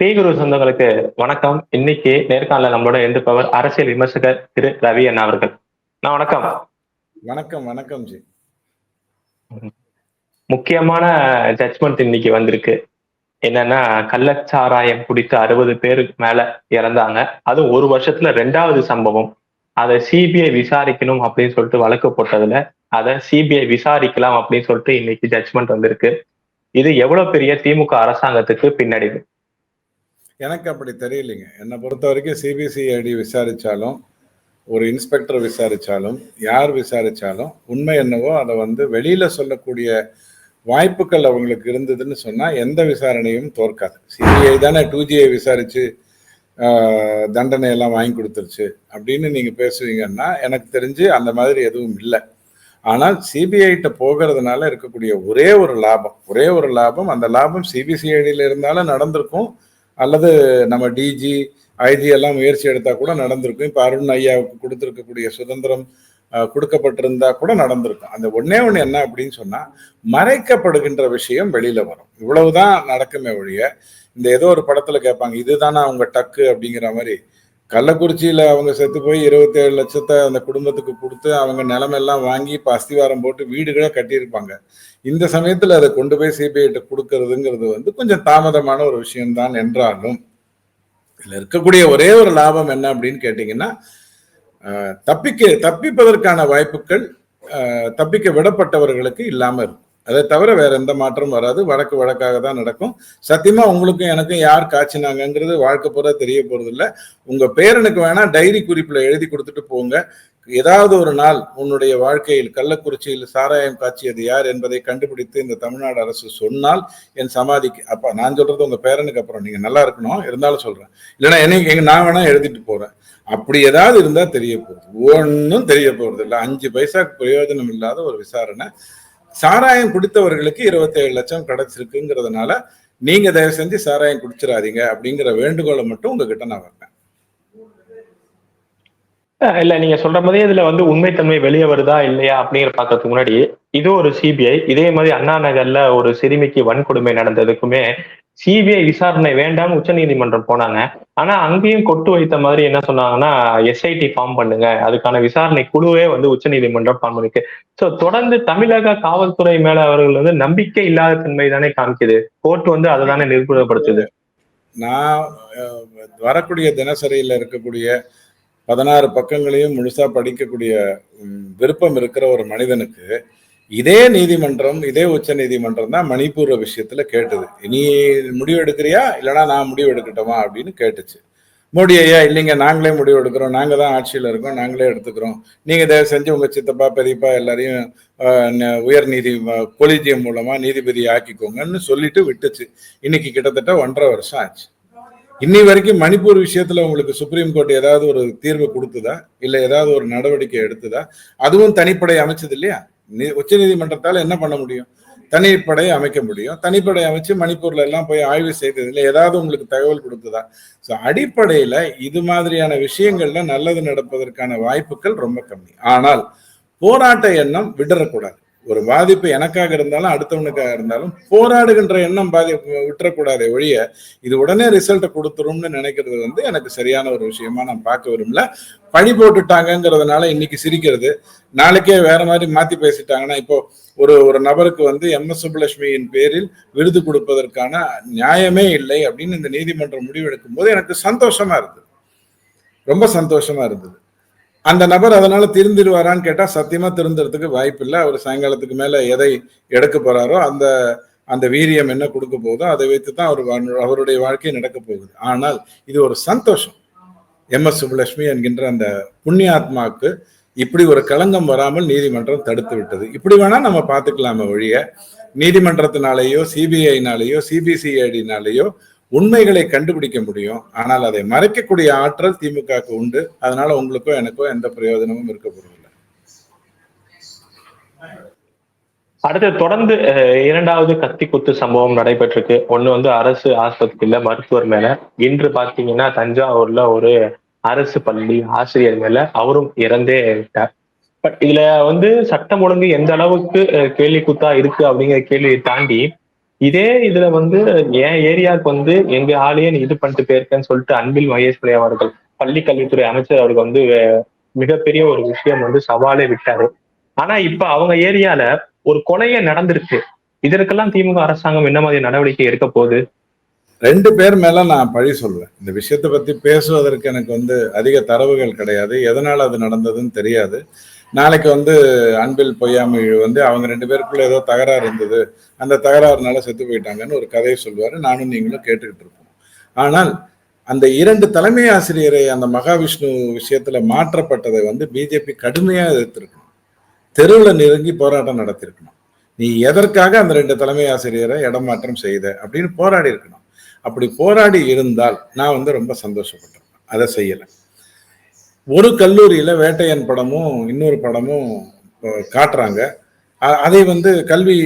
ஸ்ரீகுரு சொந்தங்களுக்கு வணக்கம். இன்னைக்கு நேர்காணல நம்மளோட இருந்துப்பவர் அரசியல் விமர்சகர் திரு ரவி அண்ணா அவர்கள். நான் வணக்கம். வணக்கம் வணக்கம் ஜி. முக்கியமான ஜட்மெண்ட் இன்னைக்கு வந்திருக்கு. என்னன்னா கள்ளச்சாராயம் குடித்து அறுபது பேருக்கு மேல இறந்தாங்க. அதுவும் ஒரு வருஷத்துல ரெண்டாவது சம்பவம். அதை சிபிஐ விசாரிக்கணும் அப்படின்னு சொல்லிட்டு வழக்கு போட்டதுல அதை சிபிஐ விசாரிக்கலாம் அப்படின்னு சொல்லிட்டு இன்னைக்கு ஜட்மெண்ட் வந்திருக்கு. இது எவ்வளவு பெரிய திமுக அரசாங்கத்துக்கு பின்னடைவு? எனக்கு அப்படி தெரியலைங்க. என்னை பொறுத்த வரைக்கும் சிபிசிஐடி விசாரித்தாலும் ஒரு இன்ஸ்பெக்டர் விசாரித்தாலும் யார் விசாரித்தாலும் உண்மை என்னவோ அதை வந்து வெளியில் சொல்லக்கூடிய வாய்ப்புகள் அவங்களுக்கு இருந்ததுன்னு சொன்னால் எந்த விசாரணையும் தோற்காது. சிபிஐ தானே டூ ஜிஐ விசாரிச்சு தண்டனை எல்லாம் வாங்கி கொடுத்துருச்சு அப்படின்னு நீங்கள் பேசுவீங்கன்னா எனக்கு தெரிஞ்சு அந்த மாதிரி எதுவும் இல்லை. ஆனால் சிபிஐட்ட போகிறதுனால இருக்கக்கூடிய ஒரே ஒரு லாபம் ஒரே ஒரு லாபம் அந்த லாபம் சிபிசிஐடியில் இருந்தாலும் நடந்திருக்கும். அல்லது நம்ம டிஜி ஐஜி எல்லாம் முயற்சி எடுத்தா கூட நடந்திருக்கும். இப்போ அருண் ஐயாவுக்கு கொடுத்துருக்கக்கூடிய சுதந்திரம் கொடுக்கப்பட்டிருந்தா கூட நடந்திருக்கும். அந்த ஒன்னே ஒன்று என்ன அப்படின்னு சொன்னா மறைக்கப்படுகின்ற விஷயம் வெளியில வரும். இவ்வளவுதான் நடக்குமே ஒழிய இந்த ஏதோ ஒரு படத்துல கேட்பாங்க இதுதானா அவங்க டக்கு? அப்படிங்கிற மாதிரி கள்ளக்குறிச்சியில அவங்க செத்து போய் இருபத்தேழு லட்சத்தை அந்த குடும்பத்துக்கு கொடுத்து அவங்க நிலமெல்லாம் வாங்கி இப்போ அஸ்திவாரம் போட்டு வீடுகளை கட்டியிருப்பாங்க. இந்த சமயத்தில் அதை கொண்டு போய் சிபிஐட்ட கொடுக்கறதுங்கிறது வந்து கொஞ்சம் தாமதமான ஒரு விஷயம்தான் என்றாலும் இதில் இருக்கக்கூடிய ஒரே ஒரு லாபம் என்ன அப்படின்னு கேட்டிங்கன்னா தப்பிக்க தப்பிப்பதற்கான வாய்ப்புகள் தப்பிக்க விடப்பட்டவர்களுக்கு இல்லாமல் இருக்கும். அதை தவிர வேற எந்த மாற்றமும் வராது. வழக்கு வழக்காக தான் நடக்கும். சத்தியமா உங்களுக்கும் எனக்கும் யார் காய்ச்சினாங்கங்கிறது வாழ்க்கை பூரா தெரிய போறது இல்லை உங்க பேரனுக்கு வேணா டைரி குறிப்புல எழுதி கொடுத்துட்டு போங்க. ஏதாவது ஒரு நாள் உன்னுடைய வாழ்க்கையில் கள்ளக்குறிச்சியில் சாராயம் காய்ச்சியது யார் என்பதை கண்டுபிடித்து இந்த தமிழ்நாடு அரசு சொன்னால் என் சமாதிக்கு அப்ப நான் சொல்றது உங்க பேரனுக்கு அப்புறம். நீங்க நல்லா இருக்கணும். இருந்தாலும் சொல்றேன். இல்லைன்னா என்னைக்கு எங்க நான் வேணா எழுதிட்டு போறேன். அப்படி ஏதாவது இருந்தா தெரிய போகுது. ஒன்றும் தெரிய போறது இல்லை அஞ்சு பைசாக்கு பிரயோஜனம் இல்லாத ஒரு விசாரணை. சாராயம் குடித்தவர்களுக்கு இருபத்தேழு லட்சம் கிடைச்சிருக்குங்கிறதுனால நீங்க தயவு செஞ்சு சாராயம் குடிச்சிடாதீங்க அப்படிங்கிற வேண்டுகோளை மட்டும் உங்ககிட்ட நான் வைப்பேன். இல்ல நீங்க சொல்ற மாதிரி இதுல வந்து உண்மைத்தன்மை வெளியே வருதா இல்லையா அப்படிங்கிற பாக்கிறதுக்கு முன்னாடி இது ஒரு சிபிஐ இதே மாதிரி அண்ணா நகர்ல ஒரு சிறுமிக்கு வன்கொடுமை நடந்ததுக்குமே சிபிஐ விசாரணை வேண்டாம்னு உச்சநீதிமன்றம் போனாங்க. ஆனா அங்கேயும் கொட்டு வைத்த மாதிரி என்ன சொன்னாங்கன்னா எஸ்ஐடி ஃபார்ம் பண்ணுங்க. அதுக்கான விசாரணை குழுவே வந்து உச்சநீதிமன்றம் ஃபார்ம் பண்ணிருக்கு சோ தொடர்ந்து தமிழக காவல்துறை மேல அவர்கள் வந்து நம்பிக்கை இல்லாத தன்மை தானே காமிக்குது. கோர்ட் வந்து அதை தானே நிர்புணப்படுத்துது நான் வரக்கூடிய தினசரியில் இருக்கக்கூடிய பதினாறு பக்கங்களையும் முழுசா படிக்கக்கூடிய விருப்பம் இருக்கிற ஒரு மனிதனுக்கு இதே நீதிமன்றம் இதே உச்ச நீதிமன்றம் தான் மணிப்பூர் விஷயத்துல கேட்டது. நீ முடிவு எடுக்கிறியா? இல்லைன்னா நான் முடிவு எடுக்கட்டுமா? அப்படின்னு கேட்டுச்சு. மோடி ஐயா இல்லைங்க. நாங்களே முடிவு எடுக்கிறோம். நாங்க தான் ஆட்சியில் இருக்கோம். நாங்களே எடுத்துக்கிறோம். நீங்கள் தயவு செஞ்சு உங்க சித்தப்பா பெரியப்பா எல்லாரையும் உயர் நீதி கொலிஜியம் மூலமா நீதிபதி ஆக்கிக்கோங்கன்னு சொல்லிட்டு விட்டுச்சு. இன்னைக்கு கிட்டத்தட்ட ஒன்றரை வருஷம் ஆச்சு. இன்னி வரைக்கும் மணிப்பூர் விஷயத்துல உங்களுக்கு சுப்ரீம் கோர்ட் ஏதாவது ஒரு தீர்வு கொடுத்ததா? இல்லை ஏதாவது ஒரு நடவடிக்கை எடுத்ததா? அதுவும் தனிப்படை அமைச்சது இல்லையா? உச்ச நீதிமன்றத்தால் என்ன பண்ண முடியும்? தனிப்படை அமைக்க முடியும். தனிப்படை அமைச்சு மணிப்பூர்ல எல்லாம் போய் ஆய்வு செய்ததுல ஏதாவது உங்களுக்கு தகவல் கொடுத்ததா? ஸோ அடிப்படையில இது மாதிரியான விஷயங்கள்ல நல்லது நடப்பதற்கான வாய்ப்புகள் ரொம்ப கம்மி. ஆனால் போராட்ட எண்ணம் விடறக்கூடாது. ஒரு பாதிப்பு எனக்காக இருந்தாலும் அடுத்தவனுக்காக இருந்தாலும் போராடுகின்ற எண்ணம் பாதி விட்டுறக்கூடாது ஒழிய இது உடனே ரிசல்ட்டை கொடுத்துரும்னு நினைக்கிறது வந்து எனக்கு சரியான ஒரு விஷயமா நான் பார்க்க விரும்பல. பழி போட்டுட்டாங்கங்கிறதுனால இன்னைக்கு சிரிக்கிறது. நாளைக்கே வேற மாதிரி மாத்தி பேசிட்டாங்கன்னா இப்போ ஒரு ஒரு நபருக்கு வந்து எம். எஸ். சுப்புலட்சுமியின் பேரில் விருது கொடுப்பதற்கான நியாயமே இல்லை அப்படின்னு இந்த நீதிமன்றம் முடிவெடுக்கும் போது எனக்கு சந்தோஷமா இருந்தது ரொம்ப சந்தோஷமா இருந்தது. அந்த நபர் அதனால திருந்திடுவாரான்னு கேட்டா சத்தியமா திருந்துறதுக்கு வாய்ப்பு இல்லை அவர் சாயங்காலத்துக்கு மேல எதை எடுக்க போறாரோ அந்த அந்த வீரியம் என்ன கொடுக்க போகுதோ அதை வைத்து தான் அவர் அவருடைய வாழ்க்கை நடக்க போகுது. ஆனால் இது ஒரு சந்தோஷம். எம் எஸ் சுப்புலட்சுமி என்கின்ற அந்த புண்ணியாத்மாவுக்கு இப்படி ஒரு களங்கம் வராமல் நீதிமன்றம் தடுத்து விட்டது. இப்படி வேணா நம்ம பார்த்துக்கலாமே ஒழிய நீதிமன்றத்தினாலேயோ சிபிஐனாலேயோ சிபிசிஐடினாலேயோ உண்மைகளை கண்டுபிடிக்க முடியும். ஆனால் அதை மறைக்கக்கூடிய ஆற்றல் திமுகவுக்கு உண்டு. அதனால உங்களுக்கோ எனக்கோ எந்த பிரயோஜனமும் இருக்க போறதில்லை. அடுத்து தொடர்ந்து இரண்டாவது கத்தி குத்து சம்பவம் நடைபெற்றிருக்கு. ஒண்ணு வந்து அரசு ஆஸ்பத்திரியில மருத்துவர் மேல. இன்று பாத்தீங்கன்னா தஞ்சாவூர்ல ஒரு அரசு பள்ளி ஆசிரியர் மேல அவரும் இறந்தே விட்டார் பட் இதுல வந்து சட்டம் ஒழுங்கு எந்த அளவுக்கு கேள்வி குத்தா இருக்கு அப்படிங்கிற கேள்வியை தாண்டி இதே இதுல வந்து என் ஏரியாவுக்கு வந்து எங்க ஆளையே நீ இது பண்ணிட்டு போயிருக்கேன்னு சொல்லிட்டு அன்பில் மகேஷ் பிள்ளை அவர்கள் பள்ளி கல்வித்துறை அமைச்சர் அவருக்கு வந்து மிகப்பெரிய ஒரு விஷயம் வந்து சவாலே விட்டாரு. ஆனா இப்ப அவங்க ஏரியால ஒரு கொலையே நடந்திருக்கு. இதற்கெல்லாம் திமுக அரசாங்கம் என்ன மாதிரி நடவடிக்கை எடுக்க போகுது? ரெண்டு பேர் மேல நான் பழி சொல்றேன் இந்த விஷயத்தை பத்தி பேசுவதற்கு எனக்கு வந்து அதிக தரவுகள் கிடையாது. எதனால அது நடந்ததுன்னு தெரியாது. நாளைக்கு வந்து அன்பில் பொய்யாமை வந்து அவங்க ரெண்டு பேருக்குள்ள ஏதோ தகராறு இருந்தது. அந்த தகராறுனால செத்து போயிட்டாங்கன்னு ஒரு கதையை சொல்லுவார். நானும் நீங்களும் கேட்டுக்கிட்டு இருப்போம். ஆனால் அந்த இரண்டு தலைமை ஆசிரியரை அந்த மகாவிஷ்ணு விஷயத்துல மாற்றப்பட்டதை வந்து பிஜேபி கடுமையாக எதிர்த்திருக்கணும். தெருவில் நெருங்கி போராட்டம் நடத்தியிருக்கணும் நீ எதற்காக அந்த ரெண்டு தலைமை ஆசிரியரை இடமாற்றம் செய்த அப்படின்னு போராடி இருக்கணும் அப்படி போராடி இருந்தால் நான் வந்து ரொம்ப சந்தோஷப்பட்டேன் அதை செய்யலை. ஒரு கல்லூரியில வேட்டையன் படமும் இன்னொரு படமும் காட்டுறாங்க. அதை வந்து கல்வி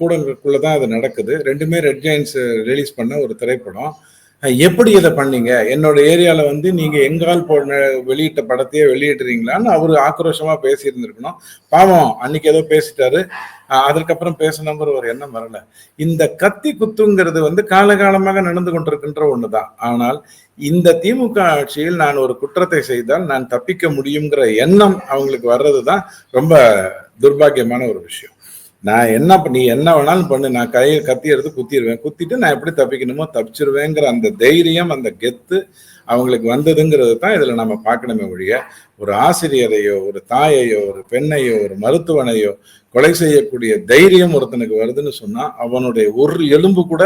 கூடங்களுக்குள்ள தான் அது நடக்குது. ரெண்டுமே ரெட் ஜெயின்ஸ் ரிலீஸ் பண்ண ஒரு திரைப்படம். எப்படி இதை பண்ணீங்க? என்னோட ஏரியால வந்து நீங்க எங்கால் போன வெளியிட்ட படத்தையே வெளியிடுறீங்களான்னு அவரு ஆக்ரோஷமா பேசியிருந்திருக்கணும். பாவம் அன்னைக்கு ஏதோ பேசிட்டாரு. அதற்கப்புறம் பேசணுங்கிற ஒரு எண்ணம் வரல. இந்த கத்தி குத்துங்கிறது வந்து காலகாலமாக நடந்து கொண்டிருக்கின்ற ஒண்ணுதான். ஆனால் இந்த திமுக ஆட்சியில் நான் ஒரு குற்றத்தை செய்தால் நான் தப்பிக்க முடியுங்கிற எண்ணம் அவங்களுக்கு வர்றதுதான் ரொம்ப துர்பாக்கியமான ஒரு விஷயம். நான் என்ன நீ என்ன வேணாலும் பண்ணு. நான் கையை கத்தி எடுத்து குத்திடுவேன் குத்திட்டு நான் எப்படி தப்பிக்கணுமோ தப்பிச்சிருவேங்கிற அந்த தைரியம் அந்த கெத்து அவங்களுக்கு வந்ததுங்கிறது தான் இதில் நம்ம பார்க்கணுமே ஒழிய ஒரு ஆசிரியரையோ ஒரு தாயையோ ஒரு பெண்ணையோ ஒரு மருத்துவனையோ கொலை செய்யக்கூடிய தைரியம் ஒருத்தனுக்கு வருதுன்னு சொன்னால் அவனுடைய ஒரு எலும்பு கூட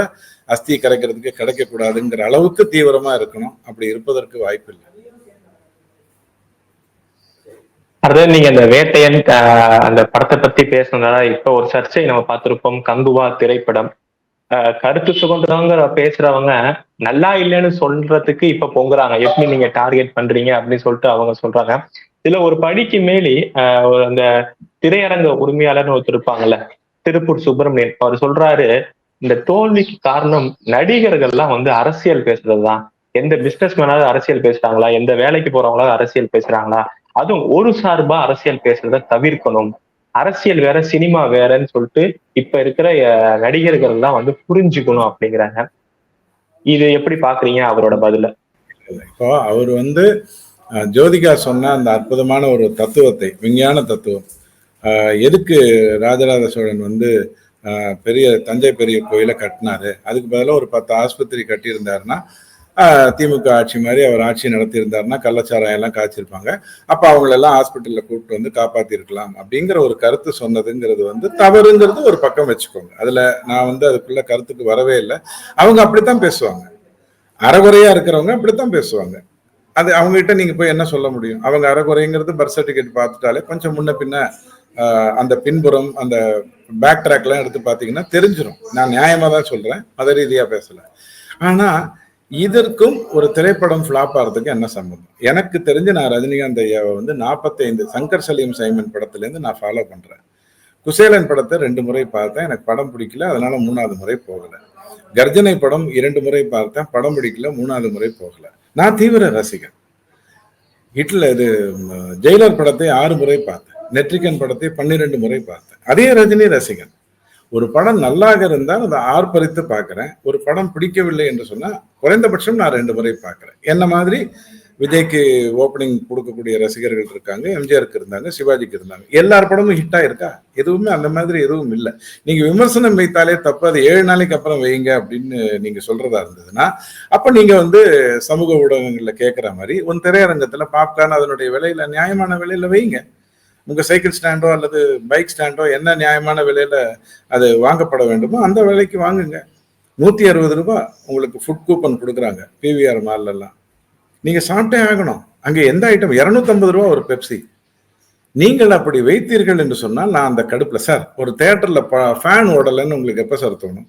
அஸ்தி கரைக்கிறதுக்கு கிடைக்கக்கூடாதுங்கிற அளவுக்கு தீவிரமாக இருக்கணும். அப்படி இருப்பதற்கு வாய்ப்பு அதாவது நீங்க அந்த வேட்டையன் அந்த படத்தை பத்தி பேசுனதால இப்ப ஒரு சர்ச்சை நம்ம பார்த்திருப்போம். கங்குவா திரைப்படம். கருத்து சுதந்திரங்கிற பேசுறவங்க நல்லா இல்லைன்னு சொல்றதுக்கு இப்ப பொங்குறாங்க. எப்படி நீங்க டார்கெட் பண்றீங்க? அப்படின்னு சொல்லிட்டு அவங்க சொல்றாங்க. இதுல ஒரு படிக்கு மேலி ஒரு அந்த திரையரங்க உரிமையாளர்னு ஒருத்தர் இருப்பாங்கல்ல திருப்பூர் சுப்பிரமணியன். அவர் சொல்றாரு இந்த தோல்விக்கு காரணம் நடிகர்கள்லாம் வந்து அரசியல் பேசுறதுதான். எந்த பிசினஸ் மேனாவது அரசியல் பேசுறாங்களா? எந்த வேலைக்கு போறவங்களாவது அரசியல் பேசுறாங்களா? அதுவும் ஒரு சார்பா அரசியல் பேசுறத தவிர்க்கணும். அரசியல் வேற சினிமா வேறன்னு சொல்லிட்டு இப்ப இருக்கிற அஹ், நடிகர்கள் எல்லாம் வந்து புரிஞ்சுக்கணும் அப்படிங்கிறாங்க. இது எப்படி பாக்குறீங்க அவரோட பதில? இப்போ அவர் வந்து ஜோதிகா சொன்ன அந்த அற்புதமான ஒரு தத்துவத்தை விஞ்ஞான தத்துவம் எதுக்கு ராஜராஜ சோழன் வந்து பெரிய தஞ்சை பெரிய கோயிலை கட்டினாரு? அதுக்கு பதிலாக ஒரு பத்து ஆஸ்பத்திரி கட்டியிருந்தாருன்னா திமுக ஆட்சி மாதிரி அவர் ஆட்சி நடத்தியிருந்தாருன்னா கள்ளச்சாராயம் எல்லாம் காய்ச்சிருப்பாங்க. அப்ப அவங்களெல்லாம் ஹாஸ்பிட்டல்ல கூப்பிட்டு வந்து காப்பாத்திருக்கலாம் அப்படிங்கிற ஒரு கருத்து சொன்னதுங்கிறது வந்து தவறுங்கிறது ஒரு பக்கம் வச்சுக்கோங்க. அதுல நான் வந்து அதுக்குள்ள கருத்துக்கு வரவே இல்லை. அவங்க அப்படித்தான் பேசுவாங்க. அறகுறையா இருக்கிறவங்க அப்படித்தான் பேசுவாங்க. அது அவங்க கிட்ட நீங்க போய் என்ன சொல்ல முடியும்? அவங்க அறகுறைங்கிறது பர்த் சர்டிஃபிகேட் பார்த்துட்டாலே கொஞ்சம் முன்ன பின்ன அந்த பின்புறம் அந்த பேக் ட்ராக்லாம் எடுத்து பார்த்தீங்கன்னா தெரிஞ்சிடும் நான் நியாயமா தான் சொல்றேன். மத ரீதியா பேசல. ஆனா இதற்கும் ஒரு திரைப்படம் ஃபிளாப் ஆகிறதுக்கு என்ன சம்பந்தம் எனக்கு தெரிஞ்சு நான் ரஜினிகாந்த் ஐயாவை வந்து 45 சங்கர் சலீம் சைமன் படத்துலேருந்து நான் ஃபாலோ பண்ணுறேன் குசேலன் படத்தை ரெண்டு முறை பார்த்தேன். எனக்கு படம் பிடிக்கல. அதனால மூணாவது முறை போகலை. கர்ஜனை படம் இரண்டு முறை பார்த்தேன். படம் பிடிக்கல. மூணாவது முறை போகலை. நான் தீவிர ரசிகன். ஹிட்லர் இது ஜெயிலர் படத்தை ஆறு முறை பார்த்தேன். நெற்றிகன் படத்தை பன்னிரெண்டு முறை பார்த்தேன். அதே ரஜினி ரசிகன். ஒரு படம் நல்லாக இருந்தால் அதை ஆர்ப்பரித்து பார்க்குறேன். ஒரு படம் பிடிக்கவில்லை என்று சொன்னால் குறைந்தபட்சம் நான் ரெண்டு முறை பார்க்குறேன். என்ன மாதிரி? விஜய்க்கு ஓப்பனிங் கொடுக்கக்கூடிய ரசிகர்கள் இருக்காங்க எம்ஜிஆருக்கு இருந்தாங்க சிவாஜிக்கு இருந்தாங்க. எல்லார் படமும் ஹிட்டாக இருக்கா எதுவுமே அந்த மாதிரி எதுவும் இல்லை. நீங்கள் விமர்சனம் வைத்தாலே தப்பு. அது ஏழு நாளைக்கு அப்புறம் வைங்க அப்படின்னு நீங்கள் சொல்கிறதா இருந்ததுன்னா அப்போ நீங்கள் வந்து சமூக ஊடகங்களில் கேட்குற மாதிரி உன் திரையரங்கத்தில் பாப்கார்ன் அதனுடைய விலையில் நியாயமான விலையில் வைங்க. உங்க சைக்கிள் ஸ்டாண்டோ அல்லது பைக் ஸ்டாண்டோ என்ன நியாயமான விலையில அது வாங்கப்பட வேண்டுமோ அந்த விலைக்கு வாங்குங்க. நூத்தி அறுபது ரூபாய் உங்களுக்கு ஃபுட் கூப்பன் கொடுக்குறாங்க பிவிஆர் மால்ல நீங்கள் நீங்க சாப்பிட்டே ஆகணும். அங்க எந்த ஐட்டம் 250 ரூபா ஒரு பெப்சி நீங்கள் அப்படி வைத்தீர்கள் என்று சொன்னால் நான் அந்த கடுப்புல சார் ஒரு தேட்டர்ல ஃபேன் ஓடலைன்னு உங்களுக்கு எப்ப சார் தோணும்?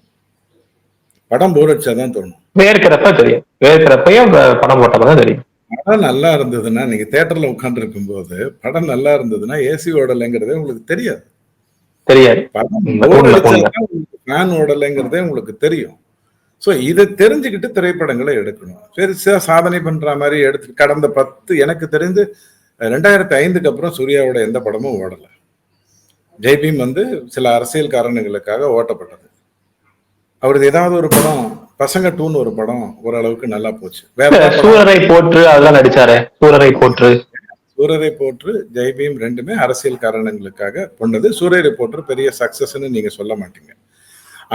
படம் போர் அடிச்சாதான் தோணும். வேர்க்கிறப்ப தெரியும். வேர்க்கிறப்பையும் படம் போட்டப்பதான் தெரியும். படம் நல்லா இருந்ததுன்னா நீங்க தேட்டர்ல உட்கார்ந்து இருக்கும்போது படம் நல்லா இருந்ததுன்னா ஏசி ஓடலைங்கிறதே உங்களுக்கு தெரியாது. தெரியாது. ஃபேன் ஓடலைங்கிறதே உங்களுக்கு தெரியும். ஸோ இதை தெரிஞ்சுக்கிட்டு திரைப்படங்களை எடுக்கணும். பெருசா சாதனை பண்ற மாதிரி எடுத்து கடந்த பத்து எனக்கு தெரிந்து ரெண்டாயிரத்தி ஐந்துக்கு அப்புறம் சூர்யாவோட எந்த படமும் ஓடல. ஜெய்பீம் வந்து சில அரசியல் காரணங்களுக்காக ஓட்டப்பட்டது. அவரது ஏதாவது ஒரு படம் பசங்க டூன்னு ஒரு படம் ஓரளவுக்கு நல்லா போச்சு. வேற சூரரை போற்று அதெல்லாம் நடிச்சாரு? சூரரை போற்று. சூரரை போற்று ஜெய்பீம் ரெண்டுமே அரசியல் காரணங்களுக்காக கொண்டது சூரரை போற்று பெரிய சக்சஸ்ன்னு நீங்க சொல்ல மாட்டீங்க.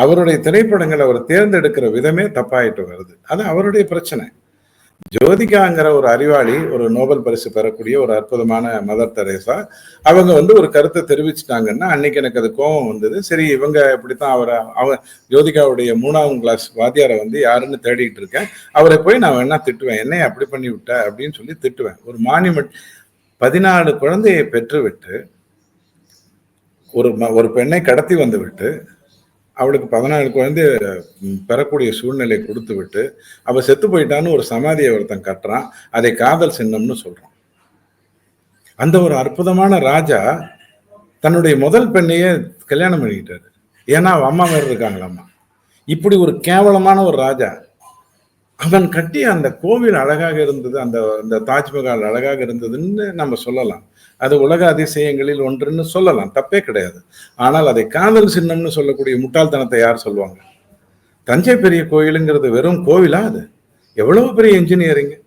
அவருடைய திரைப்படங்கள் அவர் தேர்ந்தெடுக்கிற விதமே தப்பாயிட்டு வருது. அது அவருடைய பிரச்சனை. ஜோதிகாங்கிற ஒரு அறிவாளி ஒரு நோபல் பரிசு பெறக்கூடிய ஒரு அற்புதமான மதர் தெரேசா. அவங்க வந்து ஒரு கருத்தை தெரிவிச்சிட்டாங்கன்னா அன்னைக்கு எனக்கு அது கோபம் வந்தது. சரி இவங்க இப்படித்தான் அவரை அவ ஜோதிகாவுடைய மூணாவது கிளாஸ் வாத்தியாரை வந்து யாருன்னு தேடிட்டு இருக்கேன். அவரை போய் நான் வேணா திட்டுவேன். என்னைய அப்படி பண்ணி விட்ட அப்படின்னு சொல்லி திட்டுவேன். ஒரு மானிமெண்ட் பதினாலு குழந்தையை பெற்றுவிட்டு ஒரு ஒரு பெண்ணை கடத்தி வந்து விட்டு அவளுக்கு பதினாலு குழந்தை பெறக்கூடிய சூழ்நிலை கொடுத்து விட்டு அவ செத்து போயிட்டான்னு ஒரு சமாதியை ஒருத்தன் கட்டுறான். அதை காதல் சின்னம்னு சொல்றான். அந்த ஒரு அற்புதமான ராஜா தன்னுடைய முதல் பெண்ணையே கல்யாணம் பண்ணிக்கிட்டாரு. ஏன்னா அவள் அம்மா மாதிரி இருக்காங்களாம்மா. இப்படி ஒரு கேவலமான ஒரு ராஜா அவன் கட்டி அந்த கோவில் அழகாக இருந்தது அந்த அந்த தாஜ்மஹால் அழகாக இருந்ததுன்னு நம்ம சொல்லலாம். அது உலக அதிசயங்களில் ஒன்றுன்னு சொல்லலாம். தப்பே கிடையாது. ஆனால் அதை காதல் சின்னம்னு சொல்லக்கூடிய முட்டாள்தனத்தை யார் சொல்லுவாங்க தஞ்சை பெரிய கோயிலுங்கிறது வெறும் கோவிலா அது? எவ்வளவு பெரிய இன்ஜினியரிங்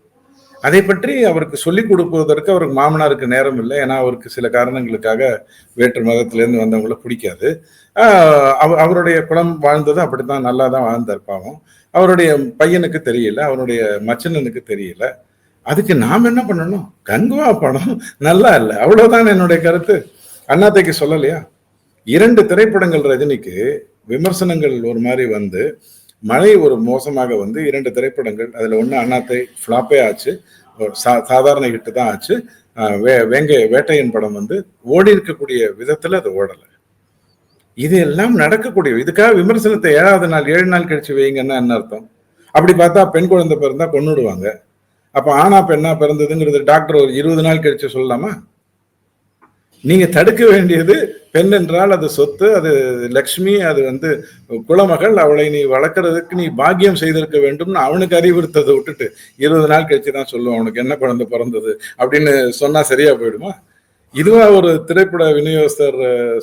அதை பற்றி அவருக்கு சொல்லிக் கொடுப்பதற்கு அவருக்கு மாமனாருக்கு நேரம் இல்லை. ஏன்னா அவருக்கு சில காரணங்களுக்காக வேற்று மதத்திலேருந்து வந்தவங்கள பிடிக்காது. அவ- அவருடைய குளம் வாழ்ந்தது அப்படித்தான் நல்லா தான் வாழ்ந்தார் பாவம். அவருடைய பையனுக்கு தெரியல. அவருடைய மச்சனனுக்கு தெரியல. அதுக்கு நாம் என்ன பண்ணணும்? கங்குவா படம் நல்லா இல்லை. அவ்வளோதான் என்னுடைய கருத்து? அண்ணாத்தைக்கு சொல்லலையா? இரண்டு திரைப்படங்கள் ரஜினிக்கு விமர்சனங்கள் ஒரு மாதிரி வந்து மழை ஒரு மோசமாக வந்து இரண்டு திரைப்படங்கள். அதில் ஒன்று அண்ணாத்தை ஃப்ளாப்பே ஆச்சு. சா- சாதாரண ஹிட்டு தான் ஆச்சு. வே- வேங்கை வேட்டையன் படம் வந்து ஓடி இருக்கக்கூடிய விதத்தில் அது ஓடலை. இது எல்லாம் நடக்கக்கூடிய இதுக்காக விமர்சனத்தை ஏழாவது நாள் ஏழு நாள் கழிச்சு வைங்கன்னா என்ன அர்த்தம்? அப்படி பார்த்தா பெண் குழந்தை பிறந்தா கொண்டுடுவாங்க அப்ப ஆனா பெண்ணா பிறந்ததுங்கிறது டாக்டர் ஒரு இருபது நாள் கழிச்சு சொல்லலாமா? நீங்க தடுக்க வேண்டியது பெண் என்றால் அது சொத்து அது லக்ஷ்மி அது வந்து குலமகள் அவளை நீ வளர்க்கறதுக்கு நீ பாக்கியம் செய்திருக்க வேண்டும்னு அவனுக்கு அறிவுறுத்ததை விட்டுட்டு இருபது நாள் கழிச்சு தான் சொல்லுவான் அவனுக்கு என்ன குழந்தை பிறந்தது? அப்படின்னு சொன்னா சரியா போயிடுமா? இதுவா ஒரு திரைப்பட விநியோகஸ்தர்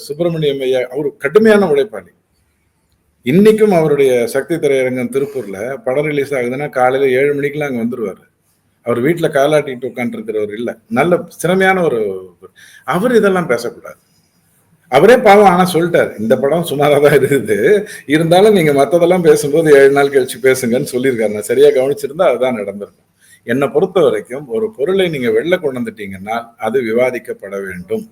சுப்பிரமணியம் ஐயா அவர் கடுமையான உழைப்பாளி. இன்னைக்கும் அவருடைய சக்தி திரையரங்கம் திருப்பூர்ல படம் ரிலீஸ் ஆகுதுன்னா காலையில ஏழு மணிக்கெல்லாம் அங்க வந்துருவாரு. அவர் வீட்டில் காலாட்டிட்டு உட்காந்துருக்கிறவர் இல்லை. நல்ல திறமையான ஒரு அவர் இதெல்லாம் பேசக்கூடாது. அவரே பாவம் ஆனால் சொல்லிட்டாரு. இந்த படம் சுமாராக தான் இருக்குது. இருந்தாலும் நீங்கள் மற்றதெல்லாம் பேசும்போது ஏழு நாள் கழிச்சு பேசுங்கன்னு சொல்லியிருக்காரு. நான் சரியா கவனிச்சிருந்தா அதுதான் நடந்திருக்கும். என்னை பொறுத்த வரைக்கும் ஒரு பொருளை நீங்கள் வெளில கொண்டு வந்துட்டீங்கன்னா அது விவாதிக்கப்பட வேண்டும்.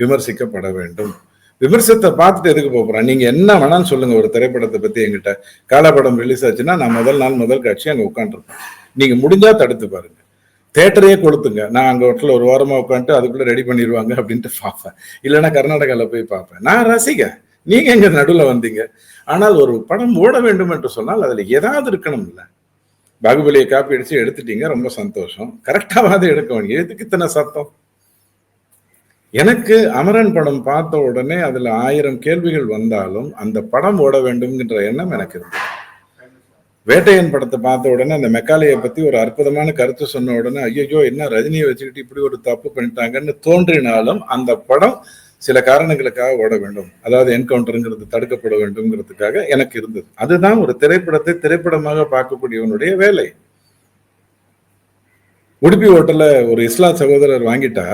விமர்சிக்கப்பட வேண்டும். விமர்சனத்தை பார்த்துட்டு எதுக்கு போக நீங்கள் நீங்க என்ன வேணாலும் சொல்லுங்க ஒரு திரைப்படத்தை பத்தி என்கிட்ட. காலப்படம் ரிலீஸ் ஆச்சுன்னா நான் முதல் நாள் முதல் காட்சி அங்க உட்காந்துருப்பேன் நீங்க முடிஞ்சா தடுத்து பாருங்க. தேட்டரையே கொளுத்துங்க. நான் அங்க ஹோட்டல் ஒரு வாரமா உட்காந்துட்டு அதுக்குள்ள ரெடி பண்ணிடுவாங்க அப்படின்ட்டு பார்ப்பேன். இல்லைன்னா கர்நாடகாவில் போய் பார்ப்பேன். நான் ரசிக நீங்க எங்க நடுவில் வந்தீங்க? ஆனால் ஒரு படம் ஓட வேண்டும் என்று சொன்னால் அதுல ஏதாவது இருக்கணும் இல்லை. பாகுபலியை காப்பி அடிச்சு எடுத்துட்டீங்க ரொம்ப சந்தோஷம். கரெக்டாவது எடுக்க வேண்டிய எதுக்கு இத்தனை சத்தம்? எனக்கு அமரன் படம் பார்த்த உடனே அதுல ஆயிரம் கேள்விகள் வந்தாலும் அந்த படம் ஓட வேண்டும்ங்கிற எண்ணம் எனக்கு இருந்தது வேட்டையன் படத்தை பார்த்த உடனே அந்த மெக்காலையை பத்தி ஒரு அற்புதமான கருத்து சொன்ன உடனே ஐயோ என்ன ரஜினியை வச்சுக்கிட்டு இப்படி ஒரு தப்பு பண்ணிட்டாங்கன்னு தோன்றினாலும் அந்த படம் சில காரணங்களுக்காக ஓட வேண்டும். அதாவது என்கவுண்டருங்கிறது தடுக்கப்பட வேண்டும்ங்கிறதுக்காக எனக்கு இருந்தது. அதுதான் ஒரு திரைப்படத்தை திரைப்படமாக பார்க்கக்கூடியவனுடைய வேலை. உடுப்பி ஹோட்டல்ல ஒரு இஸ்லா சகோதரர் வாங்கிட்டா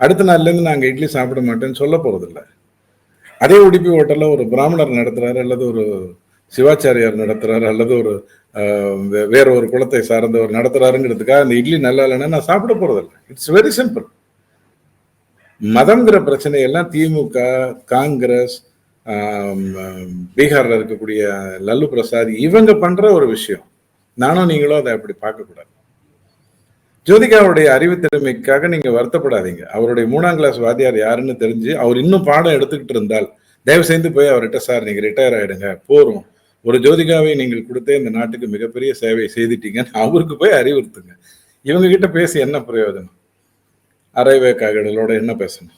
அடுத்த நாள்ல இருந்து நாங்க இட்லி சாப்பிட மாட்டேன்னு சொல்ல போறதில்ல. அதே உடுப்பி ஹோட்டல்ல ஒரு பிராமணர் நடத்துறாரு அல்லது ஒரு சிவாச்சாரியார் நடத்துறாரு அல்லது ஒரு வேற ஒரு குலத்தை சார்ந்தவர் நடத்துறாருங்கிறதுக்காக அந்த இட்லி நல்லா இல்லைன்னா நான் சாப்பிட போறதில்ல. இட்ஸ் வெரி சிம்பிள் மதங்கிற பிரச்சனையெல்லாம் திமுக காங்கிரஸ் பீகாரில் இருக்கக்கூடிய லல்லு பிரசாத் இவங்க பண்ற ஒரு விஷயம். நானும் நீங்களும் அதை அப்படி பார்க்கக்கூடாது. ஜோதிகாவுடைய அறிவு திறமைக்காக நீங்க வருத்தப்படாதீங்க. அவருடைய மூணாம் கிளாஸ் வாத்தியார் யாருன்னு தெரிஞ்சு அவர் இன்னும் பாடம் எடுத்துக்கிட்டு இருந்தால் தயவு செய்து போய் அவர்கிட்ட சார் நீங்க ரிட்டையர் ஆயிடுங்க போறோம். ஒரு ஜோதிகாவை நீங்கள் கொடுத்தே இந்த நாட்டுக்கு மிகப்பெரிய சேவை செய்துட்டீங்கன்னு அவருக்கு போய் அறிவுறுத்துங்க. இவங்க கிட்ட பேசி என்ன பிரயோஜனம்? அரைவே காகடலோட என்ன பேசணும்?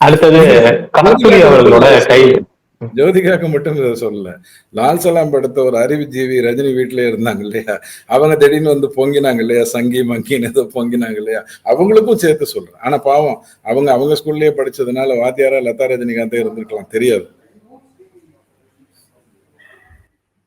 அடுத்தது அவர்களோட கை ஜோதிகாக்கு மட்டும் இதை சொல்லல. லால் சலாம் படத்த ஒரு அறிவுஜீவி ரஜினி வீட்டிலே இருந்தாங்க இல்லையா? அவங்க திடீர்னு வந்து பொங்கினாங்க இல்லையா? சங்கி மங்கின்னு ஏதோ பொங்கினாங்க இல்லையா? அவங்களுக்கும் சேர்த்து சொல்றேன். ஆனா பாவம் அவங்க அவங்க ஸ்கூல்லயே படிச்சதுனால வாத்தியாரா லதா ரஜினிகாந்தே இருந்திருக்கலாம். தெரியாது.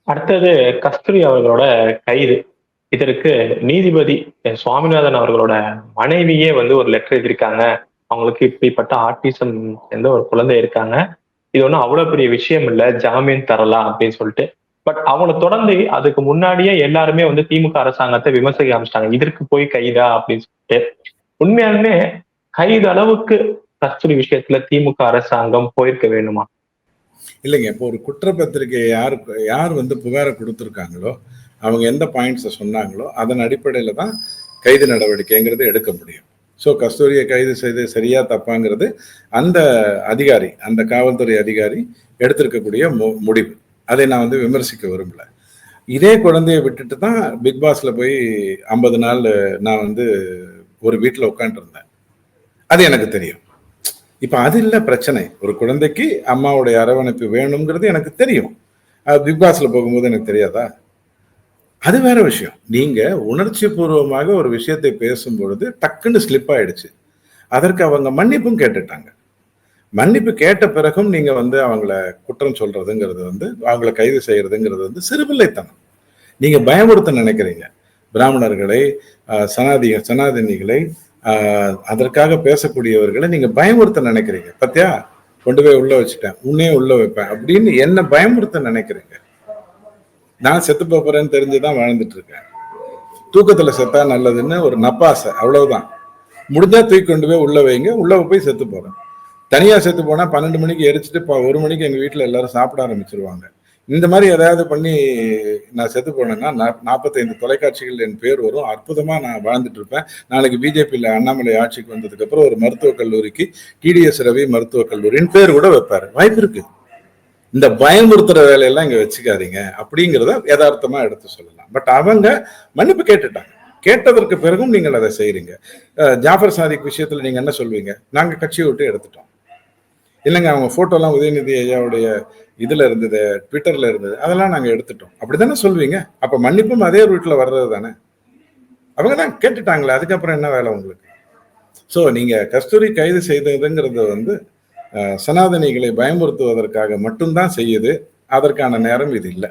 அடுத்தது கஸ்தூரி அவர்களோட கைது. இதற்கு நீதிபதி சுவாமிநாதன் அவர்களோட மனைவியே வந்து ஒரு லெட்டர் எழுதியிருக்காங்க. அவங்களுக்கு இப்படிப்பட்ட ஆர்டிசம் எந்த ஒரு குழந்தை இருக்காங்க. இது ஒன்றும் அவ்வளவு பெரிய விஷயம் இல்ல. ஜாமீன் தரலாம் அப்படின்னு சொல்லிட்டு. பட் அவனை தொடர்ந்து அதுக்கு முன்னாடியே எல்லாருமே வந்து திமுக அரசாங்கத்தை விமர்சிக்க ஆரம்பிச்சிட்டாங்க. இதற்கு போய் கைதா அப்படின்னு சொல்லிட்டு. உண்மையாலுமே கைது அளவுக்கு கஸ்தூரி விஷயத்துல திமுக அரசாங்கம் போயிருக்க வேணுமா இல்லைங்க. இப்போ ஒரு குற்றப்பத்திரிகை யார் யார் வந்து புகாரை கொடுத்துருக்காங்களோ அவங்க எந்த பாயிண்ட்ஸை சொன்னாங்களோ அதன் அடிப்படையில் தான் கைது நடவடிக்கைங்கிறது எடுக்க முடியும். ஸோ கஸ்தூரியை கைது செய்து சரியா தப்பாங்கிறது அந்த அதிகாரி அந்த காவல்துறை அதிகாரி எடுத்திருக்கக்கூடிய மு முடிவு. அதை நான் வந்து விமர்சிக்க விரும்பல. இதே குழந்தைய விட்டுட்டு தான் பிக் பாஸ்ல போய் ஐம்பது நாள் நான் வந்து ஒரு வீட்டில் உட்காந்துருந்தேன் அது எனக்கு தெரியும். இப்போ அது இல்லை பிரச்சனை. ஒரு குழந்தைக்கு அம்மாவுடைய அரவணைப்பு வேணுங்கிறது எனக்கு தெரியும். பிக் பாஸ்ல போகும்போது எனக்கு தெரியாதா? அது வேற விஷயம். நீங்க உணர்ச்சி பூர்வமாக ஒரு விஷயத்தை பேசும் பொழுது டக்குன்னு ஸ்லிப் ஆயிடுச்சு. அதற்கு அவங்க மன்னிப்பும் கேட்டுட்டாங்க. மன்னிப்பு கேட்ட பிறகும் நீங்க வந்து அவங்கள குற்றம் சொல்றதுங்கிறது வந்து அவங்கள கைது செய்யறதுங்கிறது வந்து சிறுபிள்ளைத்தனம் நீங்க பயமுறுத்த நினைக்கிறீங்க. பிராமணர்களை சனாதி சனாதனிகளை அதற்காக பேசக்கூடியவர்களை நீங்க பயமுறுத்த நினைக்கிறீங்க. பத்தியா? கொண்டு போய் உள்ள வச்சுட்டேன். உன்னே உள்ள வைப்பேன் அப்படின்னு என்ன பயமுறுத்த நினைக்கிறீங்க. நான் செத்து போறேன்னு தெரிஞ்சுதான் வாழ்ந்துட்டு இருக்கேன் தூக்கத்துல செத்தா நல்லதுன்னு ஒரு நப்பாசை அவ்வளவுதான். முடிஞ்சா தூக்கி கொண்டு போய் உள்ள வைங்க உள்ள போய் செத்து போறேன். தனியா செத்து போனா பன்னெண்டு மணிக்கு எரிச்சிட்டு ஒரு மணிக்கு எங்க வீட்டுல எல்லாரும் சாப்பிட ஆரம்பிச்சிருவாங்க. இந்த மாதிரி ஏதாவது பண்ணி நான் செத்து போனேன்னா நாற்பத்தைந்து தொலைக்காட்சிகள் என் பேர் வரும். அற்புதமா நான் வாழ்ந்துட்டு இருப்பேன் நாளைக்கு பிஜேபியில் அண்ணாமலை ஆட்சிக்கு வந்ததுக்கு அப்புறம் ஒரு மருத்துவக் கல்லூரிக்கு டிடிஎஸ் ரவி மருத்துவக் கல்லூரின்னு பேர் கூட வைப்பாரு. வாய்ப்பு இருக்கு. இந்த பயமுறுத்துற வேலையெல்லாம் இங்க வச்சுக்காதீங்க அப்படிங்கிறத யதார்த்தமா எடுத்து சொல்லலாம். பட் அவங்க மன்னிப்பு கேட்டுட்டாங்க. கேட்டதற்கு பிறகும் நீங்கள் அதை செய்யறீங்க ஜாஃபர் சாதிக் விஷயத்துல நீங்க என்ன சொல்வீங்க? நாங்க கட்சியை விட்டு எடுத்துட்டோம். இல்லைங்க அவங்க போட்டோலாம் உதயநிதி ஐயாவுடைய இதுல இருந்தது ட்விட்டர்ல இருந்தது அதெல்லாம் நாங்க எடுத்துட்டோம். அப்படித்தானே சொல்வீங்க? அப்ப மன்னிப்பும் அதே ரூட்ல வர்றது தானே? அவங்க தான் கேட்டுட்டாங்களே அதுக்கப்புறம் என்ன வேலை உங்களுக்கு? ஸோ நீங்க கஸ்தூரி கைது செய்ததுங்கிறது வந்து சனாதனிகளை பயமுறுத்துவதற்காக மட்டும்தான் செய்யுது. அதற்கான நேரம் இது இல்லை.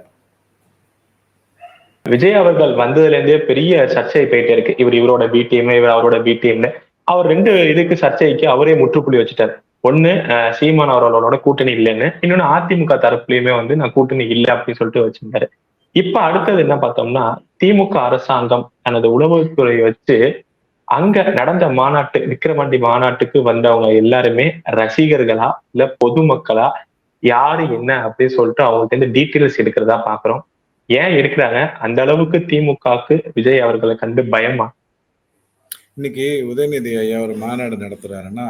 விஜய் அவர்கள் வந்ததுல இருந்தே பெரிய சர்ச்சை போயிட்டே இருக்கு. இவர் இவரோட பி டீம் இவர் அவரோட பி டீம்னு அவர் ரெண்டு இதுக்கு சர்ச்சைக்கு அவரே முற்றுப்புள்ளி வச்சுட்டார். ஒண்ணு சீமான் அவர்களோட கூட்டணி இல்லைன்னு. இன்னொன்னு அதிமுக தரப்புலயுமே வந்து நான் கூட்டணி இல்லை அப்படின்னு சொல்லிட்டு வச்சிருந்தாரு. இப்ப அடுத்தது என்ன பார்த்தோம்னா திமுக அரசாங்கம் தனது உளவுத்துறை வச்சு அங்க நடந்த மாநாட்டு விக்கிரவாண்டி மாநாட்டுக்கு வந்தவங்க எல்லாருமே ரசிகர்களா இல்ல பொதுமக்களா? யாரு என்ன அப்படின்னு சொல்லிட்டு அவங்கள்ட்ட இருந்து டீட்டெயில்ஸ் எடுக்கிறதா பாக்குறோம். ஏன் எடுக்கிறாங்க? அந்த அளவுக்கு திமுகவுக்கு விஜய் அவர்களை கண்டு பயமா? இன்னைக்கு உதயநிதி ஐயா ஒரு மாநாடு நடத்துறாருன்னா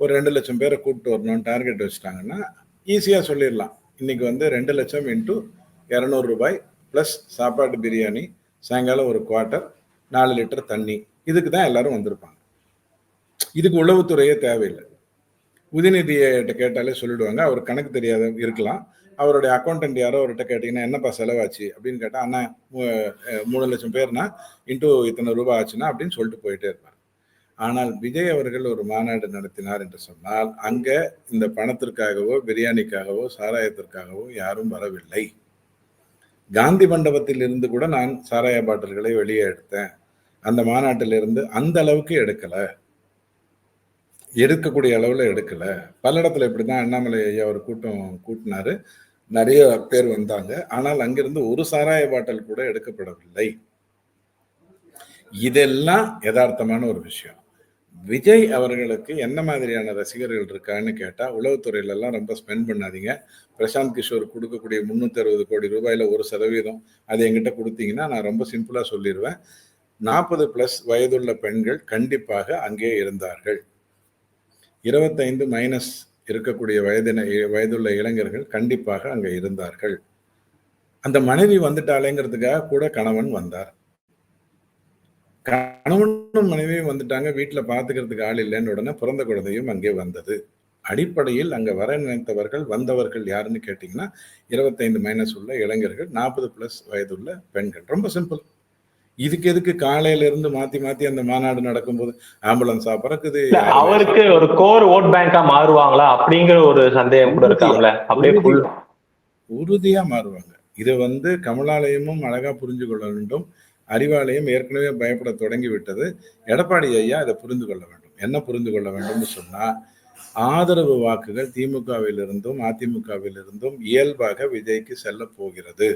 ஒரு ரெண்டு லட்சம் பேரை கூப்பிட்டு வரணும்னு டார்கெட் வச்சுட்டாங்கன்னா ஈஸியாக சொல்லிடலாம். இன்னைக்கு வந்து ரெண்டு லட்சம் இன்ட்டு இரநூறு ரூபாய் ப்ளஸ் சாப்பாட்டு பிரியாணி சாயங்காலம் ஒரு குவார்ட்டர் நாலு லிட்டர் தண்ணி. இதுக்கு தான் எல்லாரும் வந்திருப்பாங்க. இதுக்கு உளவுத்துறையே தேவையில்லை. உதயநிதியிட்ட கேட்டாலே சொல்லிடுவாங்க. அவர் கணக்கு தெரியாத இருக்கலாம். அவருடைய அக்கௌண்டன்ட் யாரோ அவர்கிட்ட கேட்டிங்கன்னா என்னப்பா செலவாச்சு? அப்படின்னு கேட்டால் அண்ணா மூணு லட்சம் பேர்னா இன்டூ இத்தனை ரூபாய் ஆச்சுன்னா அப்படின்னு சொல்லிட்டு போயிட்டே இருப்பாங்க ஆனால் விஜய் அவர்கள் ஒரு மாநாடு நடத்தினார் என்று சொன்னால் அங்கே இந்த பணத்திற்காகவோ பிரியாணிக்காகவோ சாராயத்திற்காகவோ யாரும் வரவில்லை. காந்தி மண்டபத்தில் இருந்து கூட நான் சாராய பாட்டில்களை வெளியே எடுத்தேன். அந்த மாநாட்டிலிருந்து அந்த அளவுக்கு எடுக்கலை. எடுக்கக்கூடிய அளவில் எடுக்கலை. பல இடத்துல இப்படிதான் அண்ணாமலை ஐயா ஒரு கூட்டம் கூட்டினாரு. நிறைய பேர் வந்தாங்க. ஆனால் அங்கிருந்து ஒரு சாராய பாட்டில் கூட எடுக்கப்படவில்லை. இதெல்லாம் யதார்த்தமான ஒரு விஷயம். விஜய் அவர்களுக்கு என்ன மாதிரியான ரசிகர்கள் இருக்கான்னு கேட்டால் உளவுத்துறையிலலாம் ரொம்ப ஸ்பெண்ட் பண்ணாதீங்க. பிரசாந்த் கிஷோர் கொடுக்கக்கூடிய முந்நூற்றி அறுபது கோடி ரூபாயில ஒரு சதவீதம் அது என்கிட்ட கொடுத்தீங்கன்னா நான் ரொம்ப சிம்பிளாக சொல்லிடுவேன் நாற்பது பிளஸ் வயதுள்ள பெண்கள் கண்டிப்பாக அங்கே இருந்தார்கள். இருபத்தைந்து மைனஸ் இருக்கக்கூடிய வயதின வயதுள்ள இளைஞர்கள் கண்டிப்பாக அங்கே இருந்தார்கள். அந்த மனைவி வந்துட்டாலேங்கிறதுக்காக கூட கணவன் வந்தார். கணவனும் மனைவியும் வந்துட்டாங்க. வீட்டில் பாத்துக்கிறதுக்கு ஆள் இல்லைன்னு உடனே பிறந்த குழந்தையும் அங்கே வந்தது. அடிப்படையில் அங்க வர நினைத்தவர்கள் வந்தவர்கள் யாருன்னு கேட்டிங்கன்னா இருபத்தைந்து மைனஸ் உள்ள இளைஞர்கள் நாற்பது ப்ளஸ் வயதுள்ள பெண்கள். ரொம்ப சிம்பிள் இதுக்கு எதுக்கு காலையில இருந்து மாத்தி மாத்தி அந்த மாநாடு நடக்கும்போது ஆம்புலன்ஸா பறக்குது? அவருக்கு ஒரு கோர் ஓட் பேங்கா மாறுவாங்களா அப்படிங்கிற ஒரு சந்தேகம் கூட இருக்காங்களே அப்படியே உறுதியா. மாறுவாங்க. இதை வந்து கமலாலயமும் அழகா புரிஞ்சு கொள்ள வேண்டும். அறிவாலயம் ஏற்கனவே பயப்பட தொடங்கி விட்டது. எடப்பாடி ஐயா இதை புரிந்து கொள்ள வேண்டும். என்ன புரிந்து கொள்ள வேண்டும்னு சொன்னா ஆதரவு வாக்குகள் திமுகவிலிருந்தும் அதிமுகவிலிருந்தும் இயல்பாக விஜய்க்கு செல்ல போகிறது.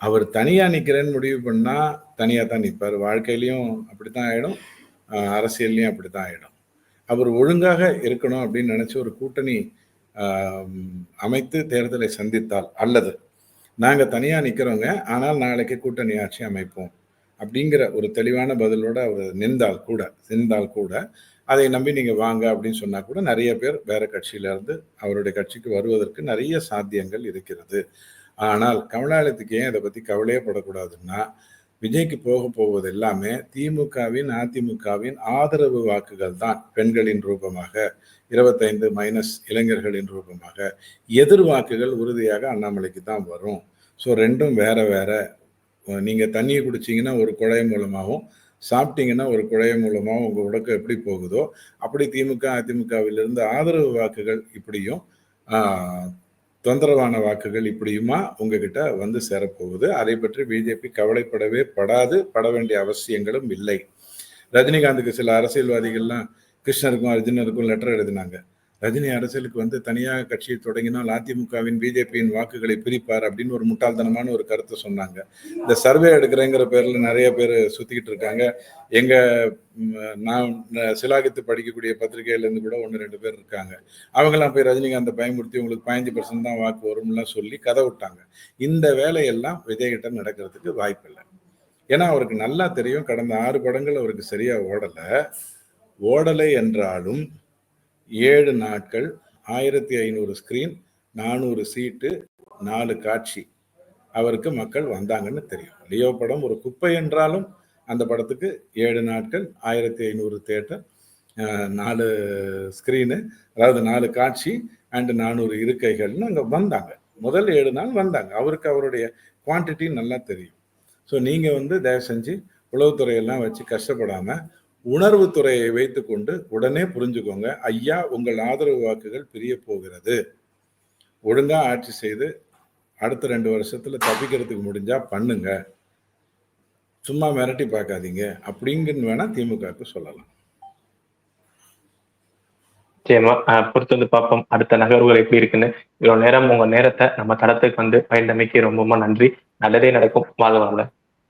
அவர் தனியா நிக்கிறேன்னு முடிவு பண்ணா தனியா தான் நிற்பார் வாழ்க்கையிலையும் அப்படித்தான் ஆயிடும். ஆகிடும் அரசியல்லையும் அப்படித்தான் ஆயிடும். அவர் ஒழுங்காக இருக்கணும் அப்படின்னு நினைச்சு ஒரு கூட்டணி அமைத்து தேர்தலை சந்தித்தால் அல்லது நாங்க தனியா நிக்கிறோங்க ஆனால் நாளைக்கு கூட்டணி ஆட்சி அமைப்போம் அப்படிங்கிற ஒரு தெளிவான பதிலோட அவர் நின்றால் கூட நின்றால் கூட அதை நம்பி நீங்க வாங்க அப்படின்னு சொன்னா கூட நிறைய பேர் வேற கட்சியில இருந்து அவருடைய கட்சிக்கு வருவதற்கு நிறைய சாத்தியங்கள் இருக்கிறது. ஆனால் கமலாலயத்துக்கு ஏன் இதை பத்தி கவலையே படக்கூடாதுன்னா விஜய்க்கு போக போவது எல்லாமே திமுகவின் அதிமுகவின் ஆதரவு வாக்குகள் தான் பெண்களின் ரூபமாக இருபத்தைந்து மைனஸ் இளைஞர்களின் ரூபமாக எதிர் வாக்குகள் உறுதியாக அண்ணாமலைக்கு தான் வரும். ஸோ ரெண்டும் வேற வேற. நீங்க தண்ணியை குடிச்சீங்கன்னா ஒரு குழாய் மூலமாகவும் சாப்பிட்டீங்கன்னா ஒரு குழைய மூலமாகவும் உங்க உடக்கம் எப்படி போகுதோ அப்படி திமுக அதிமுகவிலிருந்து ஆதரவு வாக்குகள் இப்படியும் தொந்தரவான வாக்குகள் இப்படியுமா உங்ககிட்ட வந்து சேரப்போகுது. அதை பற்றி பிஜேபி கவலைப்படவே படாது பட வேண்டிய அவசியங்களும் இல்லை. ரஜினிகாந்துக்கு சில அரசியல்வாதிகள்லாம் கிருஷ்ணருக்கும் அர்ஜுனருக்கும் லெட்டர் எழுதினாங்க. ரஜினி அரசியலுக்கு வந்து தனியாக கட்சியை தொடங்கினால் அதிமுகவின் பிஜேபியின் வாக்குகளை பிரிப்பார் அப்படின்னு ஒரு முட்டாள்தனமான ஒரு கருத்தை சொன்னாங்க. இந்த சர்வே எடுக்கிறேங்கிற பேர்ல நிறைய பேர் சுத்திக்கிட்டு இருக்காங்க. எங்கள் நான் சிலாகித்து படிக்கக்கூடிய பத்திரிகையில இருந்து கூட ஒன்று ரெண்டு பேர் இருக்காங்க. அவங்கெல்லாம் போய் ரஜினிகாந்தை பயமுறுத்தி உங்களுக்கு பதினஞ்சு பர்சன்ட் தான் வாக்கு வரும்லாம் சொல்லி கதை விட்டாங்க. இந்த வேலையெல்லாம் விஜய்கிட்ட நடக்கிறதுக்கு வாய்ப்பில்லை. ஏன்னா அவருக்கு நல்லா தெரியும். கடந்த ஆறு படங்கள் அவருக்கு சரியா ஓடலை. ஓடலை என்றாலும் ஏழு நாட்கள் ஆயிரத்தி ஐநூறு ஸ்க்ரீன் நானூறு சீட்டு நாலு காட்சி. அவருக்கு மக்கள் வந்தாங்கன்னு தெரியும். லியோ படம் ஒரு குப்பை என்றாலும் அந்த படத்துக்கு ஏழு நாட்கள் ஆயிரத்தி ஐநூறு தேட்டர் நாலு ஸ்க்ரீனு அதாவது நாலு காட்சி அண்டு நானூறு இருக்கைகள்னு அங்கே வந்தாங்க. முதல் ஏழு நாள் வந்தாங்க. அவருக்கு அவருடைய குவான்டிட்டி நல்லா தெரியும். ஸோ நீங்கள் வந்து தயவு செஞ்சு உளவுத்துறையெல்லாம் வச்சு கஷ்டப்படாமல் உணர்வுத்துறையை வைத்துக்கொண்டு உடனே புரிஞ்சுக்கோங்க ஐயா உங்கள் ஆதரவு வாக்குகள் பிரிய போகிறது. ஒழுங்கா ஆட்சி செய்து அடுத்த ரெண்டு வருஷத்துல தப்பிக்கிறதுக்கு முடிஞ்சா பண்ணுங்க. சும்மா மிரட்டி பார்க்காதீங்க. அப்படிங்கன்னு வேணா திமுகவுக்கு சொல்லலாம். நிச்சயமா பொறுத்து வந்து பார்ப்போம். அடுத்த நகர்வுகள் எப்படி இருக்குன்னு. இவ்வளவு நேரம் உங்க நேரத்தை நம்ம தளத்துக்கு வந்து பயந்தமைக்கு ரொம்ப ரொம்ப நன்றி. நல்லதே நடக்கும். வாழ்க வளமுடன்.